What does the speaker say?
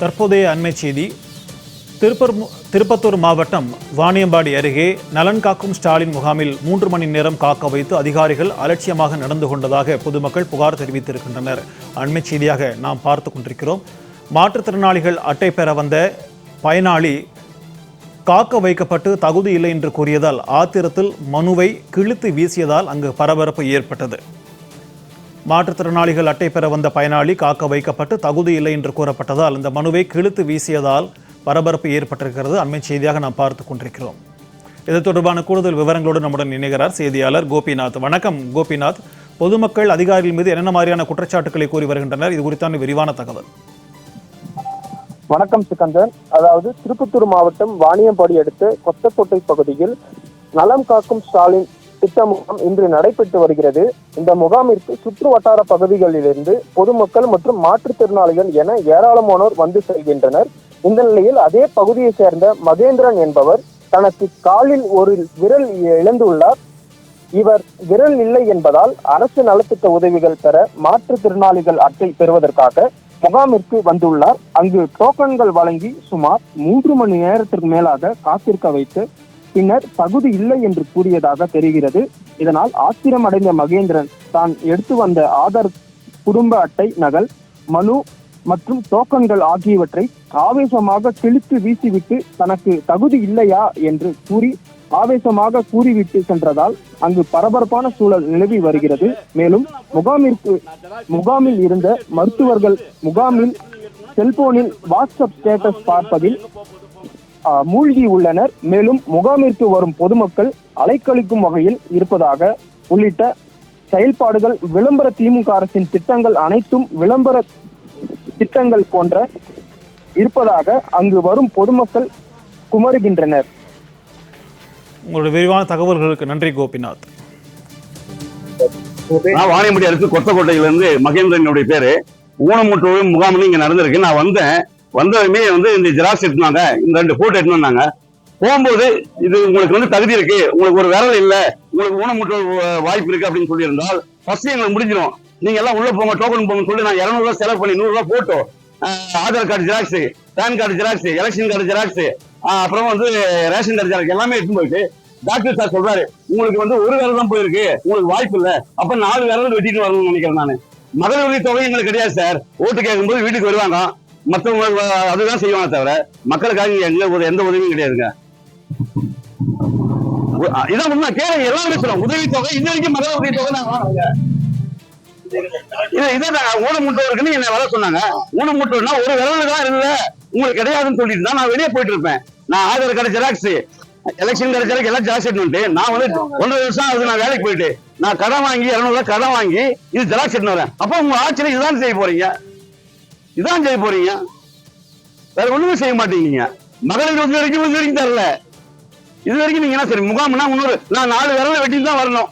தற்போதைய அண்மை செய்தி திருப்பூர் திருப்பத்தூர் மாவட்டம் வாணியம்பாடி அருகே நலன் காக்கும் ஸ்டாலின் முகாமில் மூன்று மணி நேரம் காக்க வைத்து அதிகாரிகள் அலட்சியமாக நடந்து கொண்டதாக பொதுமக்கள் புகார் தெரிவித்திருக்கின்றனர். அண்மை செய்தியாக நாம் பார்த்து கொண்டிருக்கிறோம். மாற்றுத்திறனாளிகள் அட்டை பெற வந்த பயனாளி காக்க வைக்கப்பட்டு தகுதி இல்லை என்று கூறியதால் ஆத்திரத்தில் மனுவை கிழித்து வீசியதால் அங்கு பரபரப்பு ஏற்பட்டது. மாற்றுத்திறனாளிகள் அட்டை பெற வந்த பயனாளி காக்க வைக்கப்பட்டு தகுதி இல்லை என்று கூறப்பட்டதால் இந்த மனுவை கிழித்து வீசியதால் பரபரப்பு ஏற்பட்டிருக்கிறது. அண்மை செய்தியாக நாம் பார்த்து கொண்டிருக்கிறோம். இது தொடர்பான கூடுதல் விவரங்களோடு நம்முடன் இணைகிறார் செய்தியாளர் கோபிநாத். வணக்கம் கோபிநாத். பொதுமக்கள் அதிகாரிகள் மீது என்னென்ன மாதிரியான குற்றச்சாட்டுகளை கூறி வருகின்றனர்? இது குறித்தான விரிவான தகவல். வணக்கம் சிக்கந்தர் அதாவது திருப்பத்தூர் மாவட்டம் வாணியம்பாடி அடுத்த கொத்தக்கோட்டை பகுதியில் நலம் காக்கும் ஸ்டாலின் திட்ட முகாம் இன்று நடைபெற்று வருகிறது. இந்த முகாமிற்கு சுற்று வட்டார பகுதிகளிலிருந்து பொதுமக்கள் மற்றும் மாற்றுத்திறனாளிகள் என ஏராளமானோர் வந்து செல்கின்றனர். இந்த நிலையில் அதே பகுதியை சேர்ந்த மகேந்திரன் என்பவர் தனக்கு காலில் ஒரு விரல் இழந்துள்ளார் இவர் விரல் இல்லை என்பதால் அரசு நலத்திட்ட உதவிகள் பெற மாற்றுத்திறனாளிகள் அட்டை பெறுவதற்காக முகாமிற்கு வந்துள்ளார். அங்கு டோக்கன்கள் வழங்கி சுமார் மூன்று மணி நேரத்திற்கு மேலாக காத்திருக்க வைத்து பின்னர் தகுதி இல்லை என்று கூறியதாக தெரிகிறது. இதனால் ஆத்திரம் அடைந்த மகேந்திரன் தான் எடுத்து வந்த ஆதார் குடும்ப அட்டை நகல் மனு மற்றும் டோக்கன்கள் ஆகியவற்றை ஆவேசமாக கிழித்து வீசிவிட்டு தனக்கு தகுதி இல்லையா என்று கூறி ஆவேசமாக கூறிவிட்டு சென்றதால் அங்கு பரபரப்பான சூழல் நிலவி வருகிறது. மேலும் முகாமிற்கு முகாமில் இருந்த மருத்துவர்கள் முகாமில் செல்போனில் வாட்ஸ்அப் ஸ்டேட்டஸ் பார்ப்பதில் மூழ்கி உள்ளனர். மேலும் முகாமிற்கு வரும் பொதுமக்கள் அலைக்கழிக்கும் வகையில் இருப்பதாக உள்ளிட்ட செயல்பாடுகள் விளம்பர திமுக அரசின் திட்டங்கள் அனைத்தும் விளம்பர திட்டங்கள் போன்ற இருப்பதாக அங்கு வரும் பொதுமக்கள் குமருகின்றனர். உங்களுடைய விரிவான தகவல்களுக்கு நன்றி கோபிநாத். நான் வாணியம்படி அடுத்து கொத்தக்கோட்டையில இருந்து மகேந்திரனுடைய பேரு. ஊனமுற்றோர் முகாம் வந்து இங்க நடந்திருக்கு. நான் வந்தேன். வந்ததுமே வந்து இந்த ஜெராக்ஸ் எடுத்துனாங்க இந்த ரெண்டு போட்டோ எடுத்துனாங்க. போகும்போது இது உங்களுக்கு வந்து தகுதி இருக்கு உங்களுக்கு ஒரு விரல் இல்லை உங்களுக்கு ஊனமுற்ற வாய்ப்பு இருக்கு அப்படின்னு சொல்லியிருந்தால் ஃபர்ஸ்ட் எங்களுக்கு முடிஞ்சிடும் நீங்க எல்லாம் உள்ள போங்க டோக்கன் போங்க சொல்லி நான் இரநூறுவா செலவு பண்ணி நூறுரூவா photo Aadhaar card xerox PAN card xerox election card xerox அப்புறம் வந்து ரேஷன் கார்டு ஜெராக்ஸ் எல்லாமே எடுத்து போயிட்டு டாக்டர் சார் சொல்றாரு உங்களுக்கு வந்து ஒரு விரல் தான் போயிருக்கு உங்களுக்கு வாய்ப்பு இல்ல அப்ப நாலு விரல் வெட்டிட்டு வரணும்னு நினைக்கிறேன் நான். மகளிர் உதவி தொகை எங்களுக்கு கிடையாது சார் ஓட்டு கேட்கும்போது வீட்டுக்கு வருவாங்க. மத்தவங்க அதுதான் செய்வாங்க தவிர மக்களுக்காக இங்க எங்க ஒரு எந்த உதவியும் கிடையாதுங்க. இதான் உண்மை. கேளுங்க எல்லாருமே சொல்லுவோம் உதவி தொகை இன்ன வரைக்கும் மகளிர் உதவி தொகை நாங்க வாங்கலைங்க. இது இதை என்ன வர சொன்னாங்க. ஊனமுட்டோர்னா ஒரு விரல் தான் இல்ல உங்களுக்கு கிடையாதுன்னு சொல்லிட்டு தான் நான் வெளியே போயிட்டு இருப்பேன். நான் Aadhaar card xerox election card xerox எல்லாம் ஜெராக்ஸ் எடுத்துட்டு நான் வந்து ஒன்றரை வருஷம் ஆகுது நான் வேலைக்கு போயிட்டு. நான் கடன் வாங்கி இரநூறுவா கடன் வாங்கி இது ஜெராக்ஸ் எடுத்துன்னு வரேன். அப்போ உங்க ஆட்சியில இதுதான் செய்ய போறீங்க. இதான் செய்ய போறீங்க. வேற ஒண்ணுமே செய்ய மாட்டேங்கிறீங்க. மகளிர் வந்து வரைக்கும் வந்து வரைக்கும் தரல இது வரைக்கும் நீங்க என்ன சரி முகாம்னா இன்னொரு நான் நாலு விரல வெட்டி தான் வரணும்.